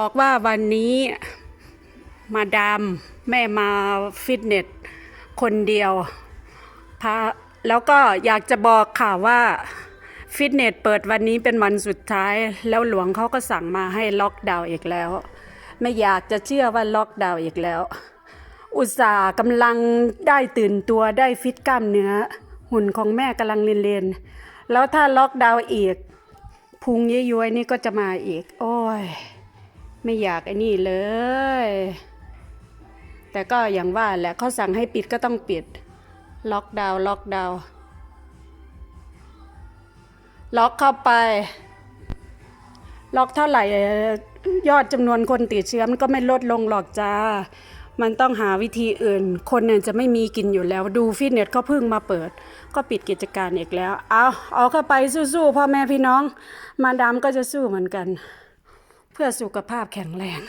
บอกว่าวันนี้มาดามแม่มาฟิตเนสคนเดียวพาแล้วก็อยากจะบอกค่ะว่าฟิตเนสเปิดวันนี้เป็นวันสุดท้าย แล้วหลวงเขาก็สั่งมาให้ล็อกดาวน์อีกแล้ว ไม่อยากจะเชื่อว่าล็อกดาวน์อีกแล้ว อุตส่าห์กำลังได้ตื่นตัวได้ฟิตกล้ามเนื้อ หุ่นของแม่กำลังเรียนๆแล้วถ้าล็อกดาวน์อีกพุงย้วยๆนี่ก็จะมาอีก โอ้ย ไม่อยากไอ้นี่เลย แต่ก็อย่างว่าแหละเขาสั่งให้ปิดก็ต้องปิด ล็อกดาวล็อกดาวล็อกเข้าไป ล็อกเท่าไหร่ยอดจำนวนคนติดเชื้อมันก็ไม่ลดลงหรอกจ้า มันต้องหาวิธีอื่น คนเนี่ยจะไม่มีกินอยู่แล้ว ดูฟิตเนสเขาเพิ่งมาเปิด ก็ปิดกิจการอีกแล้ว เอาเอาเข้าไปสู้ๆพ่อแม่พี่น้อง มาดามก็จะสู้เหมือนกัน เพื่อสุขภาพแข็งแรง